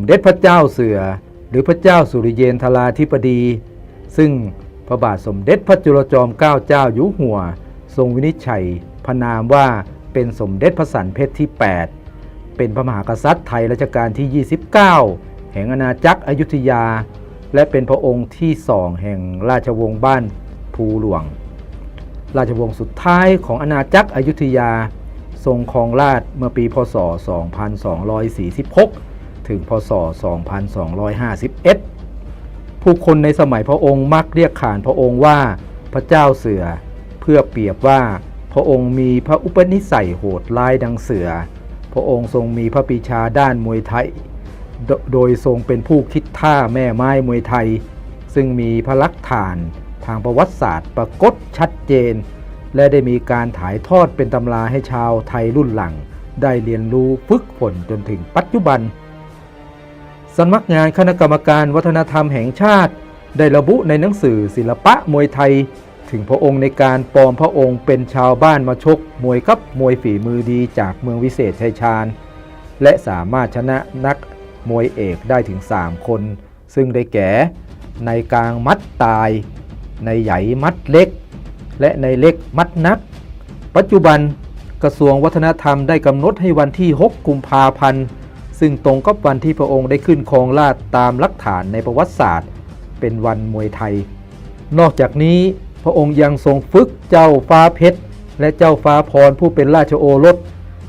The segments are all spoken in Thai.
มเด็จพระเจ้าเสือ หรือพระเจ้าสุริเยนทราธิปดี ซึ่งพระบาทสมเด็จพระจุลจอมเกล้าเจ้าอยู่หัว ทรงวินิจฉัยพระนามว่าเป็นสมเด็จพระสันเพชรที่ 8 เป็นพระมหากษัตริย์ไทยรัชกาลที่ 29 แห่งอาณาจักรอยุธยา และเป็นพระองค์ที่สองแห่งราชวงศ์บ้านภูหลวง ราชวงศ์สุดท้ายของอาณาจักรอยุธยา ทรงครองราชเมื่อปีพศ 2246 ถึงพศ 2251 ผู้คนในสมัยพระองค์มักเรียกขานพระองค์ว่าพระเจ้าเสือ เพื่อเปรียบว่าพระองค์มีพระอุปนิสัยโหดร้ายดังเสือ พระองค์ทรงมีพระปีชาด้านมวยไทยโดโดยทรงเป็นผู้คิดท่าแม่ไม้มวยไทย ซึ่งมีพระลักฐานทางประวัติศาสตร์ปรากฏชัดเจน และได้มีการถ่ายทอดเป็นตำราให้ชาวไทยรุ่นหลัง ได้เรียนรู้ฝึกฝนจนถึงปัจจุบัน สำนักงานคณะกรรมการวัฒนธรรมแห่งชาติ ได้ระบุในหนังสือศิลปะมวยไทย ถึงพระองค์ในการปลอมพระองค์เป็นชาวบ้านมาชก มวยกับมวยฝีมือดีจากเมืองวิเศษชัยชาญ และสามารถชนะนักมวยเอกได้ถึง 3 คน ซึ่งได้แก่ในกลางมัดตาย ในใหญ่มัดเล็ก และในเล็กมัดนัก ปัจจุบันกระทรวงวัฒนธรรมได้กำหนดให้วันที่ 6 กุมภาพันธ์ ซึ่งตรงกับวันที่พระองค์ได้ขึ้นครองราชตามลักฐานในประวัติศาสตร์ เป็นวันมวยไทย นอกจากนี้พระองค์ยังทรงฝึกเจ้าฟ้าเพชร และเจ้าฟ้าพรผู้เป็นราชโอรส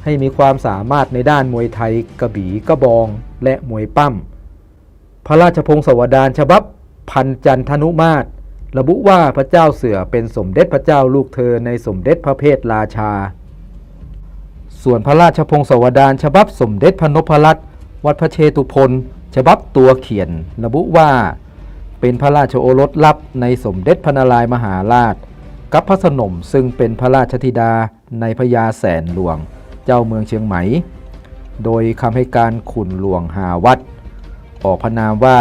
ให้มีความสามารถในด้านมวยไทย กระบี่กระบอง และมวยปั้ม พระราชพงศาวดารฉบับพันจันทนุมาตรระบุว่าพระเจ้าเสือเป็นสมเด็จพระเจ้าลูกเธอในสมเด็จพระเพทราชา ส่วนพระราชพงศาวดารฉบับสมเด็จพระนพรัตน์ วัดพระเชตุพนฉบับตัวเขียน ระบุว่า เป็นพระราชโอรสลับในสมเด็จพระนารายมหาราช กับพระสนมซึ่งเป็นพระราชธิดาในพญาแสนหลวง เจ้าเมืองเชียงใหม่ โดยคำให้การขุนหลวงหาวัด ออกพระนามว่า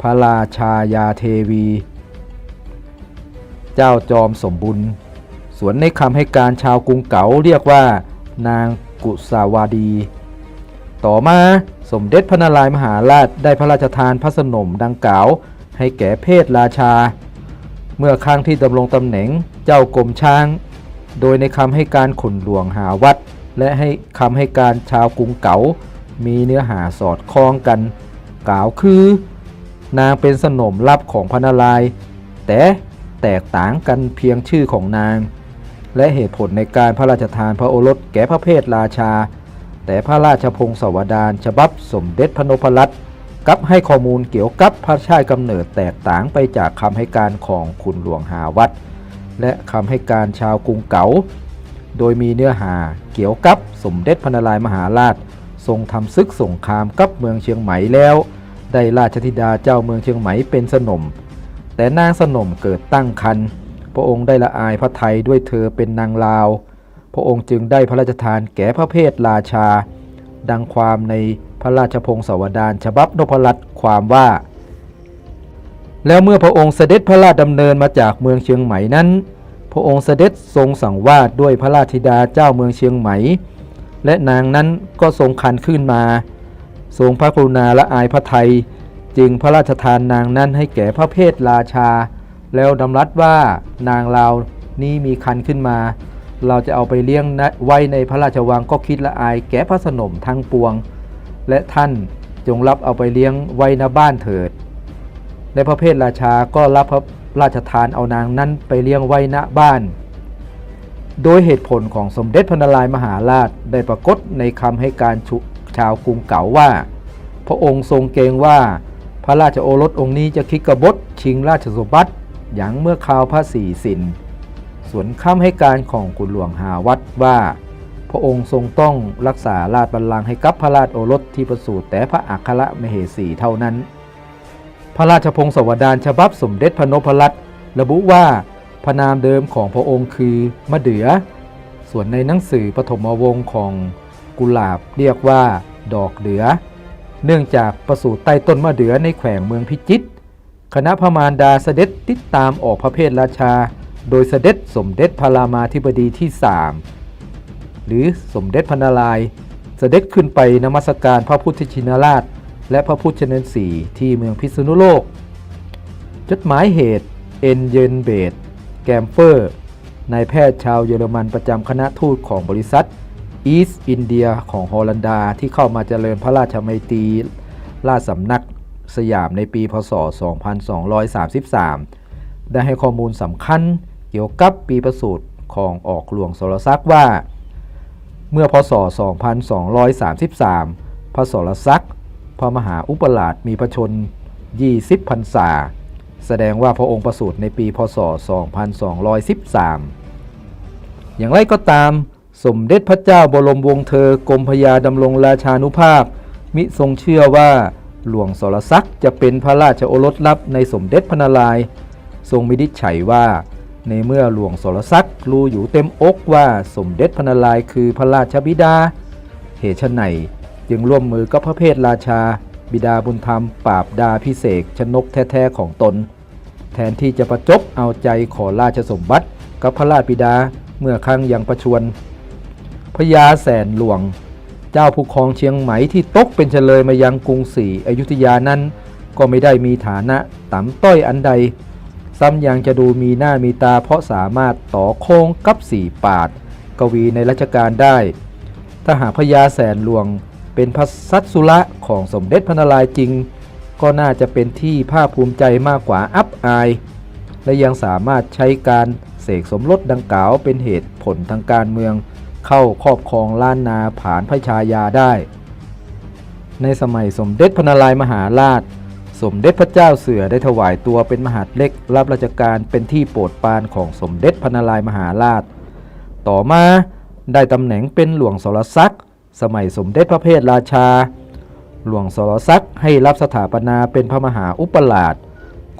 พระราชายาเทวี เจ้าจอมสมบุญส่วนในคำให้การชาวกรุงเก๋าเรียกว่า นางกุสาวาดี ต่อมาสมเด็จพระนารายมหาราชได้พระราชทานพระสนมดังกล่าว ให้แก่เพศราชา เมื่อครั้งที่ดำรงตำแหน่งเจ้ากรมช้าง โดยในคำให้การขุนหลวงหาวัด และให้คำให้การชาวกรุงเก๋า มีเนื้อหาสอดคล้องกัน กล่าวคือ นางเป็นสนมลับของพระนารายณ์แต่แตกต่างกันเพียงชื่อของนาง และเหตุผลในการพระราชทานพระโอรสแก่พระเพทราชา แต่พระราชพงศาวดารฉบับสมเด็จพระนพรัตน์กับให้ข้อมูลเกี่ยวกับพระชาติกำเนิดแตกต่างไปจากคำให้การของคุณหลวงหาวัดและคำให้การชาวกรุงเก๋าโดยมีเนื้อหาเกี่ยวกับสมเด็จพระนารายมหาราช ทรงทำศึกสงครามกับเมืองเชียงใหม่แล้ว ได้ราชธิดาเจ้าเมืองเชียงใหม่เป็นสนม แต่นางสนมเกิดตั้งครรภ์พระองค์ได้ละอายพระไทยด้วยเธอเป็นนางลาว พระองค์จึงได้พระราชทานแก่พระเพทราชา ดังความในพระราชพงศาวดารฉบับนพรัตน์ความว่า แล้วเมื่อพระองค์เสด็จพระราชดำเนินมาจากเมืองเชียงใหม่นั้น พระองค์เสด็จทรงสั่งวาดด้วยพระราชธิดาเจ้าเมืองเชียงใหม่ และนางนั้นก็ทรงคันขึ้นมา ทรงพระกรุณาละอายพระไทย จึงพระราชทานนางนั้นให้แก่พระเพทราชา แล้วดำรัสว่านางเรานี้มีคันขึ้นมา เราจะเอาไปเลี้ยงไว้ในพระราชวังก็คิดละอายแก่พระสนมทั้งปวง และท่านจงรับเอาไปเลี้ยงไว้ณบ้านเถิด ในพระเพทราชาก็รับพระราชทานเอานางนั้นไปเลี้ยงไว้ณบ้าน โดยเหตุผลของสมเด็จพระนารายมหาราชได้ปรากฏในคำให้การชชาวกรุงเก๋าว่า พระองค์ทรงเกรงว่าพระราชโอรสองค์นี้จะคิดกบฏชิงราชสมบัติอย่างเมื่อคราวพระสี่สิน สวนคำให้การของคุณหลวงหาวัดว่า พระองค์ทรงต้องรักษาราชบัลลังก์ให้กับพระราชโอรสที่ประสูติแต่พระอัครมเหสีเท่านั้น พระราชพงศาวดารฉบับสมเด็จพระนพรัตน์ระบุว่าพระนามเดิมของพระองค์คือมะเดือ ส่วนในหนังสือปฐมวงศ์ของกุหลาบเรียกว่า ดอกเดือ เนื่องจากประสูติใต้ต้นมะเดือในแขวงเมืองพิจิตรคณะพมารดาเสด็จติดตามออกพระเพทราชา โดยเสด็จสมเด็จพระรามาธิบดีที่ 3 หรือสมเด็จพระนารายณ์เสด็จขึ้นไปนมัสการพระพุทธชินราช และพระพุทธเนศรีที่เมืองพิษณุโลก จดหมายเหตุเอ็นเยนเบดแกมเฟอร์นายแพทย์ชาวเยอรมันประจำคณะทูตของบริษัทอีสต์อินเดียของฮอลันดาที่เข้ามาเจริญพระราชมัยตรีราชสำนักสยามในปีพศ 2233 ได้ให้ข้อมูลสำคัญ เกี่ยวกับปีประสูติของออกหลวงสรศักดิ์ว่า เมื่อพศ 2233 พระสรศักดิ์พระมหาอุปราชมีพระชน 20พรรษา แสดงว่าพระองค์ประสูติในปีพศ 2213 อย่างไรก็ตามสมเด็จพระเจ้าบรมวงศ์เธอกรมพยาดำรงราชานุภาพ มิทรงเชื่อว่าหลวงสรศักดิ์จะเป็นพระราชโอรสลับในสมเด็จพระนารายณ์ทรงมินิจฉัยว่า ในเมื่อหลวงสรศักดิ์รู้อยู่เต็มอกว่าสมเด็จพระนารายคือพระราชบิดา เหตุไฉนจึงร่วมมือกับพระเพทราชา บิดาบุญธรรมปราบดาพิเศษชนกแท้ๆของตน แทนที่จะประจบเอาใจขอราชสมบัติกับพระราชบิดาเมื่อครั้งยังประชวรพญาแสนหลวง เจ้าผู้ครองเชียงไหม่ที่ตกเป็นเฉลยมายังกรุงศรีอยุธยานั้น ก็ไม่ได้มีฐานะต่ำต้อยอันใด ซ้ำยังจะดูมีหน้ามีตาเพราะสามารถต่อโค้งกับสี่ปาดกวีในรัชกาลได้ ถ้าหากพญาแสนหลวงเป็นพระสัตสุระของสมเด็จพระนารายณ์จริง ก็น่าจะเป็นที่ภาคภูมิใจมากกว่าอับอาย และยังสามารถใช้การเสกสมรสดังกล่าวเป็นเหตุผลทางการเมือง เข้าครอบครองล้านนาผานพระชายาได้ ในสมัยสมเด็จพระนารายณ์มหาราช สมเด็จพระเจ้าเสือได้ถวายตัวเป็นมหาดเล็ก รับราชการเป็นที่โปรดปรานของสมเด็จพระนารายมหาราช ต่อมาได้ตำแหน่งเป็นหลวงสรศักดิ์สมัยสมเด็จพระเพทราชา หลวงสรศักดิ์ให้รับสถาปนาเป็นพระมหาอุปราช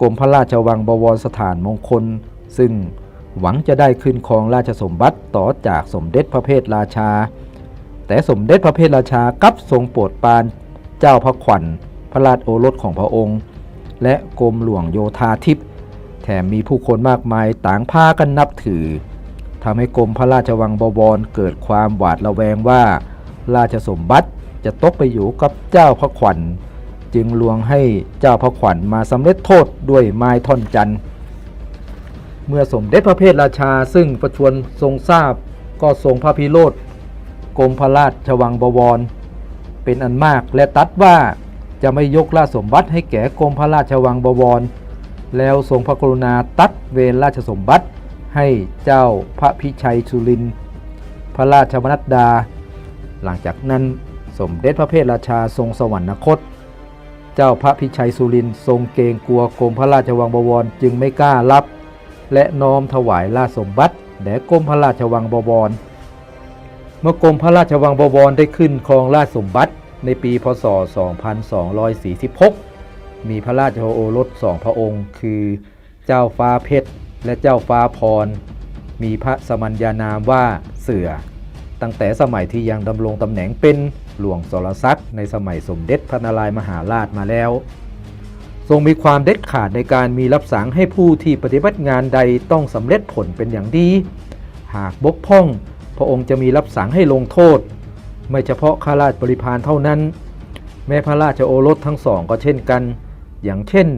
กรมพระราชวังบวรสถานมงคล ซึ่งหวังจะได้ขึ้นครองราชสมบัติต่อจากสมเด็จพระเพทราชา แต่สมเด็จพระเพทราชากลับทรงโปรดปรานเจ้าพระขวัญ ระราชโอรสของพระองค์ และกรมหลวงโยธาทิพย์แถมมีผู้คนมากมายต่างพากันนับถือทำให้กรมพระราชวังบวรเกิดความหวาดระแวงว่า ราชสมบัติจะตกไปอยู่กับเจ้าพระขวัญ จึงลวงให้เจ้าพระขวัญมาสำเร็จโทษด้วยไม้ท่อนจันทร์เมื่อสมเด็จพระเพทราชาซึ่งประชวรทรงทราบก็ทรงพระพิโรธกรมพระราชวังบวร เป็นอันมากและตัดว่า จะไม่ยกราชสมบัติให้แก่กรมพระราชวังบวร แล้วทรงพระกรุณาตัดเวรราชสมบัติให้เจ้าพระพิชัยสุรินทร์พระราชวนัดดา หลังจากนั้นสมเด็จพระเพทราชาทรงสวรรคต เจ้าพระพิชัยสุรินทร์ทรงเกรงกลัวกรมพระราชวังบวรจึงไม่กล้ารับ และน้อมถวายราชสมบัติแด่กรมพระราชวังบวร เมื่อกรมพระราชวังบวรได้ขึ้นครองราชสมบัติ ในปีพศ 2246 มีพระราชโอรสสองพระองค์ คือเจ้าฟ้าเพชร และเจ้าฟ้าพร มีพระสมัญญานามว่าเสือ ตั้งแต่สมัยที่ยังดำรงตำแหน่งเป็นหลวงสรศักดิ์ในสมัยสมเด็จพระนารายมหาราชมาแล้ว ทรงมีความเด็ดขาดในการมีรับสั่งให้ผู้ที่ปฏิบัติงานใดต้องสำเร็จผลเป็นอย่างดี หากบกพร่อง พระองค์จะมีรับสั่งให้ลงโทษ ไม่เฉพาะข้าราชบริพารเท่านั้น แม้พระราชโอรสทั้งสองก็เช่นกัน อย่างเช่น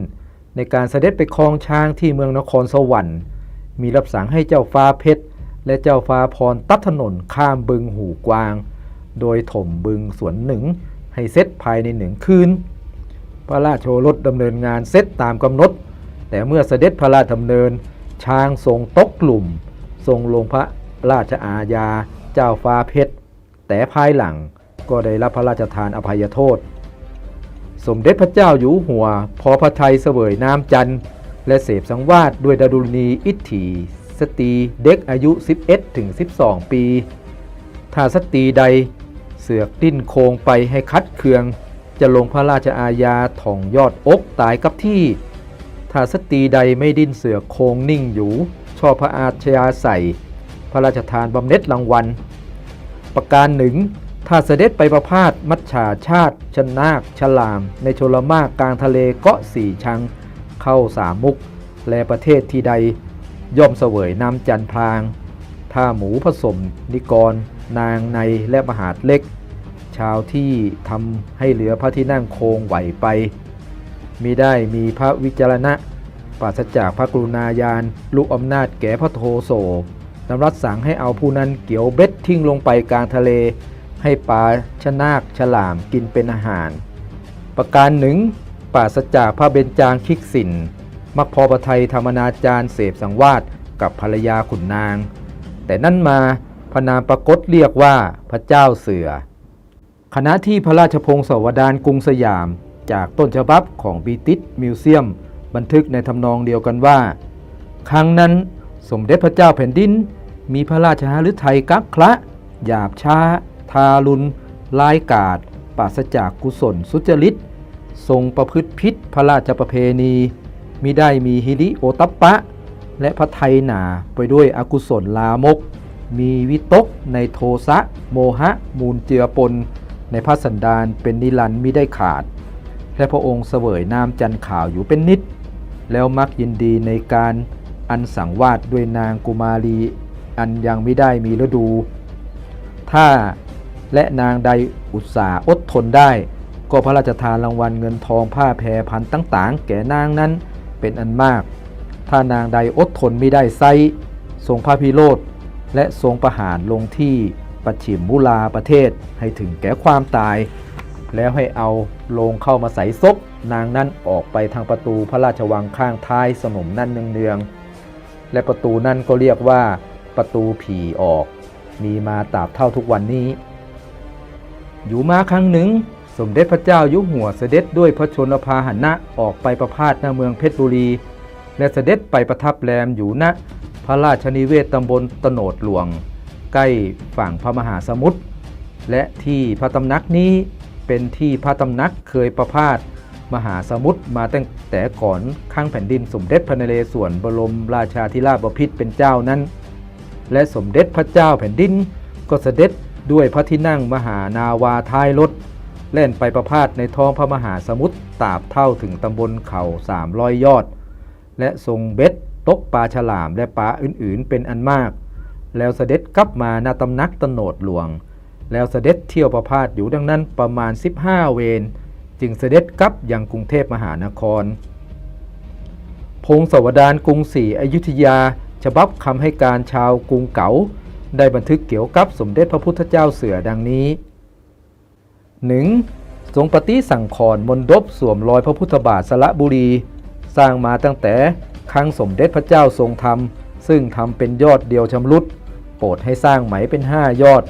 ในการเสด็จไปครองช้างที่เมืองนครสวรรค์ มีรับสั่งให้เจ้าฟ้าเพชร และเจ้าฟ้าพรตัดถนนข้ามบึงหูกวาง โดยถมบึงสวนหนึ่งให้เสร็จภายในหนึ่งคืน พระราชโอรสดำเนินงานเสร็จตามกำหนด แต่เมื่อเสด็จพระราชดำเนิน ช้างทรงตกกลุ่ม ทรงลงพระราชอาญา เจ้าฟ้าเพชร แต่ภายหลังก็ได้รับพระราชทานอภัยโทษ สมเด็จพระเจ้าอยู่หัว พอพระไทยเสวยน้ำจันทร์และเสพสังวาสด้วยดารุณีอิทธีสตรีเด็กอายุ 11ถึง12 ปี ถ้าสตรีใดเสือกดิ้นโคงไปให้คัดเคือง จะลงพระราชอาญาถ่องยอดอกตายกับที่ ถ้าสตรีใดไม่ดิ้นเสือกโคงนิ่งอยู่ ชอบพระอาชญาใส่ พระราชทานบำเหน็จรางวัล ประการหนึ่ง ถ้าเสด็จไปประพาสมัชชาชาติ ชนาคฉลาม ในชลมากกลางทะเลเกาะสี่ชัง เข้าสามมุก และประเทศที่ใด ย่อมเสวยน้ำจันทร์พลาง ถ้าหมูผสมนิกร นางในและมหาดเล็ก ชาวที่ทำให้เหลือพระที่นั่งโคงไหวไปมิได้มีพระวิจารณะปราศจากพระกรุณาญาณลูกอำนาจแก่พระโทโส นำรัดสั่งให้เอาผู้นั้นเกี่ยวเบ็ดทิ้งลงไปกลางทะเล ให้ปลาชะนาคฉลามกินเป็นอาหาร ประการหนึ่งปราศจากพระเบญจางคิกสินมักพอประไทยธรรมนาจารย์เสพสังวาสกับภรรยาขุนนาง แต่นั่นมาพระนามปรากฏเรียกว่าพระเจ้าเสือ คณะที่พระราชพงศาวดารกรุงสยาม จากต้นฉบับของบีติสมิวเซียม บันทึกในทำนองเดียวกันว่า ครั้งนั้นสมเด็จพระเจ้าแผ่นดิน มีพระราชหฤทัยกักคละหยาบช้า ทารุณร้ายกาจปราศจากกุศลสุจริต ทรงประพฤติพิษพระราชประเพณีมิได้มีฮิริโอตัปปะ และพระไทยหนาไปด้วยอกุศลลามก มีวิตกในโทสะโมหะ มูลเจือปน ในพระสันดานเป็นนิรันด์มิได้ขาด และพระองค์เสวยน้ำจันข่าวอยู่เป็นนิด แล้วมักยินดีในการอันสังวาสด้วยนางกุมารี อันยังไม่ได้มีฤดู ถ้าและนางใดอุตสาห์อดทนได้ ก็พระราชทานรางวัลเงินทองผ้าแพรพันต่างๆ แก่นางนั้นเป็นอันมาก ถ้านางใดอดทนไม่ได้ไซทรงพระพิโรธและทรงประหารลงที่ปัจฉิมมุลาประเทศให้ถึงแก่ความตาย แล้วให้เอาลงเข้ามาใส่ซบนางนั้นออกไปทางประตูพระราชวังข้างท้ายสนมนั่นเนืองๆและประตูนั่นก็เรียกว่า ประตูผีออก มีมาตราบเท่าทุกวันนี้ อยู่มาครั้งหนึ่ง สมเด็จพระเจ้ายุหัวเสด็จด้วยพระชนพาหนะออกไปประพาสหน้าเมืองเพชรบุรี และเสด็จไปประทับแรมอยู่ณพระราชนิเวศตำบลตโนดหลวง ใกล้ฝั่งพระมหาสมุทรและที่พระตำหนักนี้เป็นที่พระตำหนักเคยประพาสมหาสมุทรมาตั้งแต่ก่อนข้างแผ่นดินสมเด็จพระนเรศวรบรมราชาธิราชบพิตรเป็นเจ้านั้น และสมเด็จพระเจ้าแผ่นดิน ก็เสด็จด้วยพระที่นั่งมหานาวาท้ายรถเล่นไปประพาสในท้องพระมหาสมุทรตราบเท่าถึงตำบลเขาสามร้อยยอด และทรงเบ็ดตกปลาฉลามและปลาอื่นๆเป็นอันมาก แล้วเสด็จกลับมาณตำนักตโนดหลวง แล้วเสด็จเที่ยวประพาสอยู่ดังนั้นประมาณ 15 เวรจึงเสด็จกลับยังกรุงเทพมหานคร พงศาวดารกรุงศรีอยุธยา ฉบับคำให้การชาวกรุงเก๋าได้บันทึกเกี่ยวกับสมเด็จพระพุทธเจ้าเสือดังนี้ 1. ทรงปฏิสั่งขอนมนดบสวมรอยพระพุทธบาทสระบุรี สร้างมาตั้งแต่ครั้งสมเด็จพระเจ้าทรงธรรม ซึ่งทำเป็นยอดเดียวชำรุด โปรดให้สร้างไหมเป็น 5 ยอด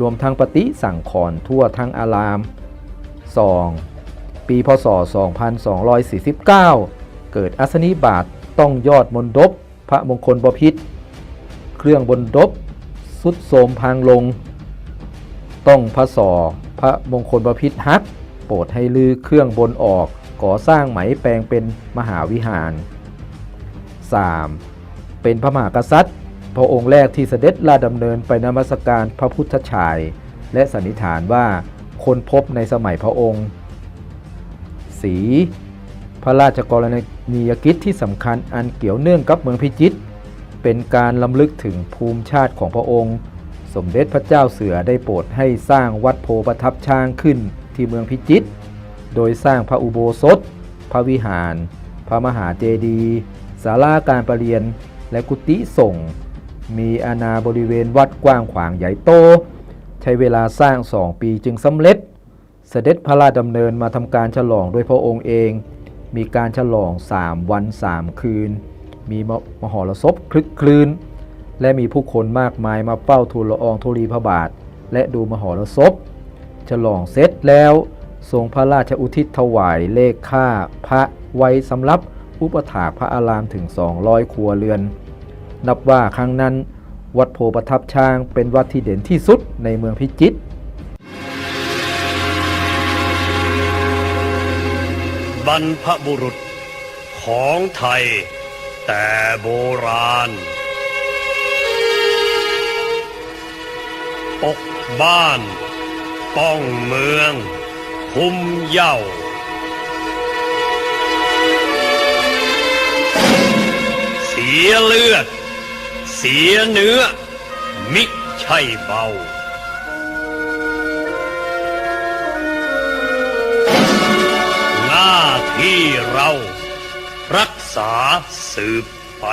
รวมทั้งปฏิสั่งขอนทั่วทั้งอาราม 2. ปีพศ 2249 เกิดอัศนิบาตต้องยอดมนดบ พระมงคลบพิษ เครื่องบนดบสุดโสมพังลง ต้องพระสอพระมงคลบพิษฮัก โปรดให้ลือเครื่องบนออกก่อสร้างไหมแปลงเป็นมหาวิหาร 3. เป็นพระมหากษัตริย์ พระองค์แรกที่เสด็จลาดำเนินไปนมัสการพระพุทธชาย และสันนิษฐานว่าคนพบในสมัยพระองค์ สี ระราชกรณียกิจที่สำคัญอันเกี่ยวเนื่องกับเมืองพิจิตรเป็นการลำลึกถึงภูมิชาติของพระองค์ สมเด็จพระเจ้าเสือได้โปรดให้สร้างวัดโพประทับช้างขึ้นที่เมืองพิจิตรโดยสร้างพระอุโบสถ พระวิหาร พระมหาเจดีย์ศาลาการประเรียนและกุฏิส่ง มีอาณาบริเวณวัดกว้างขวางใหญ่โต ใช้เวลาสร้างสองปีจึงสำเร็จ เสด็จพระราชดำเนินมาทำการฉลองโดยพระองค์เอง มีการฉลอง 3 วัน 3 คืน มีมหรสพคลึกคลืนและมีผู้คนมากมายมาเฝ้าทูลละอองธุลีพระบาท และดูมหรสพ ฉลองเสร็จแล้วทรงพระราชอุทิศถวายเลขค่าพระไว้สำหรับอุปถากพระอารามถึง 200 ครัวเรือน นับว่าครั้งนั้น วัดโพประทับช้างเป็นวัดที่เด่นที่สุดในเมืองพิจิตร บรรพบุรุษของไทยแต่โบราณ ปกบ้าน ป้องเมือง คุมเหย้าเสียเลือด เสียเนื้อ มิใช่เบา ที่เรารักษาสืบไป